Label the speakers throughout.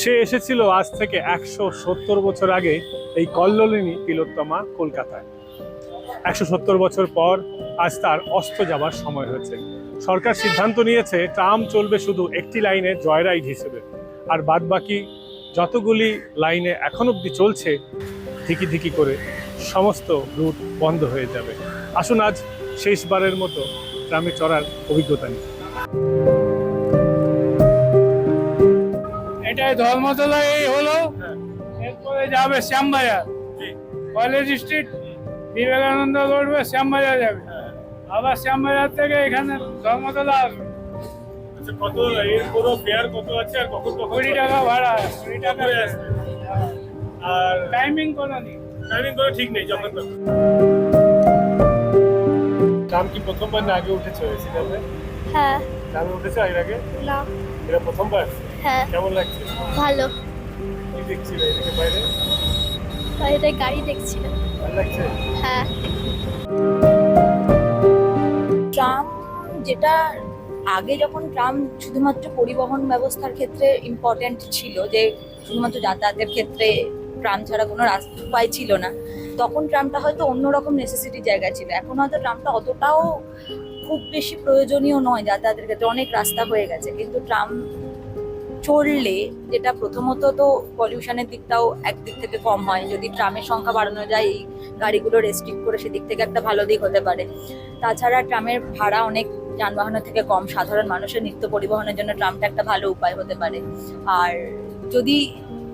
Speaker 1: সে এসেছিল আজ থেকে একশো সত্তর বছর আগে এই কল্লোলিনী তিলোত্তমা কলকাতায়। একশো সত্তর বছর পর আজ তার অস্ত যাবার সময় হয়েছে। সরকার সিদ্ধান্ত নিয়েছে, ট্রাম চলবে শুধু একটি লাইনে জয়রাইড হিসেবে। আর বাদ বাকি যতগুলি লাইনে এখন অবধি চলছে, ধিকি ধিকি করে সমস্ত রুট বন্ধ হয়ে যাবে। আসুন আজ শেষবারের মতো ট্রামে চড়ার অভিজ্ঞতা নিই।
Speaker 2: এটাই ধর্মতলা এই হলো। এরপরে যাবে Shyambazar. College street Vivekananda road বা শ্যামবাজার যাবে। আবার শ্যামবাজার থেকে এখানে ধর্মতলা আসবে।
Speaker 1: আচ্ছা কত এর পুরো ফেয়ার কত আছে আর কখন কখন
Speaker 2: কুড়ি টাকা ভাড়া কুড়ি টাকা
Speaker 1: করে আর
Speaker 2: টাইমিং কোনো নেই।
Speaker 1: টাইমিং ঠিক নেই যখন তখন। ট্রাম কি প্রথমবার না আগে উঠেছে
Speaker 3: হ্যাঁ।
Speaker 1: উঠেছে এর আগে?
Speaker 3: না।
Speaker 1: এটা প্রথমবার?
Speaker 3: হ্যাঁ।
Speaker 1: কেমন লাগছে?
Speaker 3: ভালো।
Speaker 1: কি দেখছিলে এদিকে বাইরে?
Speaker 3: বাইরে গাড়ি দেখছিলাম।
Speaker 1: ভালো লাগছে?
Speaker 3: হ্যাঁ।
Speaker 4: ট্রাম যেটা আগে যখন ট্রাম শুধুমাত্র পরিবহন ব্যবস্থার ক্ষেত্রে ইম্পর্ট্যান্ট ছিল যে শুধুমাত্র যাতায়াতের ক্ষেত্রে ট্রাম ছাড়া কোনো রাস্তা উপায় ছিল না তখন ট্রামটা হয়তো অন্যরকম নেসেসিটির জায়গা ছিল। এখন হয়তো ট্রামটা অতটাও খুব বেশি প্রয়োজনীয় নয় যাতায়াতের ক্ষেত্রে অনেক রাস্তা হয়ে গেছে। কিন্তু ট্রাম চললে যেটা প্রথমত তো পলিউশনের দিকটাও একদিক থেকে কম হয়। যদি ট্রামের সংখ্যা বাড়ানো যায়, এই গাড়িগুলো রেস্ট্রিক্ট করে সেদিক থেকে একটা ভালো দিক হতে পারে। তাছাড়া ট্রামের ভাড়া অনেক যানবাহনের থেকে কম। সাধারণ মানুষের নিত্য পরিবহনের জন্য ট্রামটা একটা ভালো উপায় হতে পারে। আর যদি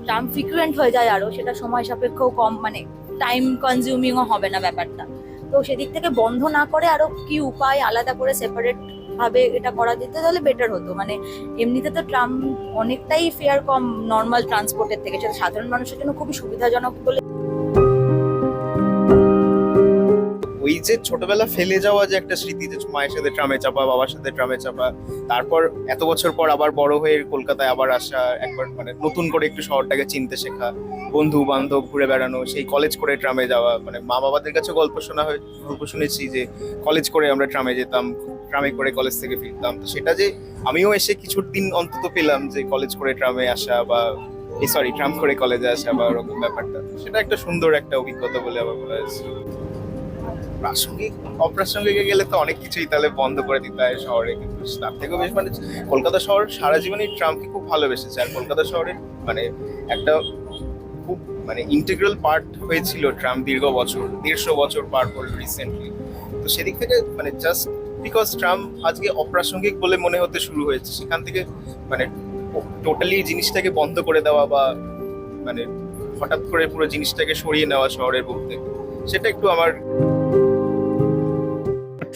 Speaker 4: ট্রাম ফ্রিকুয়েন্ট হয়ে যায় আরও সেটা সময় সাপেক্ষও কম মানে টাইম কনজিউমিংও হবে না ব্যাপারটা। তো সেদিক থেকে বন্ধ না করে আরও কি উপায় আলাদা করে সেপারেট ভাবে এটা করা যেত, তাহলে বেটার হতো। মানে এমনিতে তো ট্রাম অনেকটাই ফেয়ার কম নর্মাল ট্রান্সপোর্টের থেকে। সেটা সাধারণ মানুষের জন্য খুবই সুবিধাজনক বলে
Speaker 5: ওই যে ছোটবেলা ফেলে যাওয়া যে একটা স্মৃতি যে মায়ের সাথে ট্রামে চাপা, বাবার সাথে ট্রামে চাপা, তারপর এত বছর পর আবার বড় হয়ে কলকাতায় আবার আসা, একবার মানে নতুন করে একটু শহরটাকে চিনতে শেখা, বন্ধু বান্ধব ঘুরে বেড়ানো, সেই কলেজ করে ট্রামে যাওয়া মানে মা বাবাদের কাছে গল্প শোনা হয় গল্প শুনেছি যে কলেজ করে আমরা ট্রামে যেতাম, ট্রামে করে কলেজ থেকে ফিরতাম। তো সেটা যে আমিও এসে কিছু দিন অন্তত পেলাম যে কলেজ করে ট্রামে আসা বা সরি ট্রাম করে কলেজে আসা বা ওরকম ব্যাপারটা। সেটা একটা সুন্দর একটা অভিজ্ঞতা বলে আমার মনে হয়েছে প্রাসঙ্গিক, অপ্রাসঙ্গিকে গেলে তো অনেক কিছুই তাহলে বন্ধ করে দিতে হয় শহরে, কিন্তু তার থেকেও বেশ মানে কলকাতা শহর সারা জীবনই ট্রামকে খুব ভালোবেসেছে। আর কলকাতা শহরের মানে একটা খুব মানে ইন্টিগ্রাল পার্ট হয়েছিল ট্রাম দীর্ঘ বছর, দেড়শো বছর পার করল রিসেন্টলি তো সেদিক থেকে মানে জাস্ট বিকজ ট্রাম আজকে অপ্রাসঙ্গিক বলে মনে হতে শুরু হয়েছে, সেখান থেকে মানে টোটালি জিনিসটাকে বন্ধ করে দেওয়া বা মানে হঠাৎ করে পুরো জিনিসটাকে সরিয়ে নেওয়া শহরের থেকে সেটা একটু আমার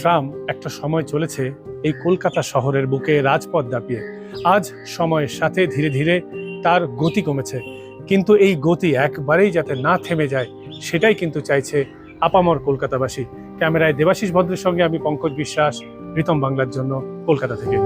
Speaker 1: ট্রাম একটা সময় চলেছে এই কলকাতা শহরের বুকে রাজপথ দাপিয়ে। আজ সময়ের সাথে ধীরে ধীরে তার গতি কমেছে। কিন্তু এই গতি একবারেই যাতে না থেমে যায়, সেটাই কিন্তু চাইছে আপামর কলকাতাবাসী। ক্যামেরায় দেবাশিস ভদ্রের সঙ্গে আমি পঙ্কজ বিশ্বাস, প্রীতম বাংলার জন্য কলকাতা থেকে।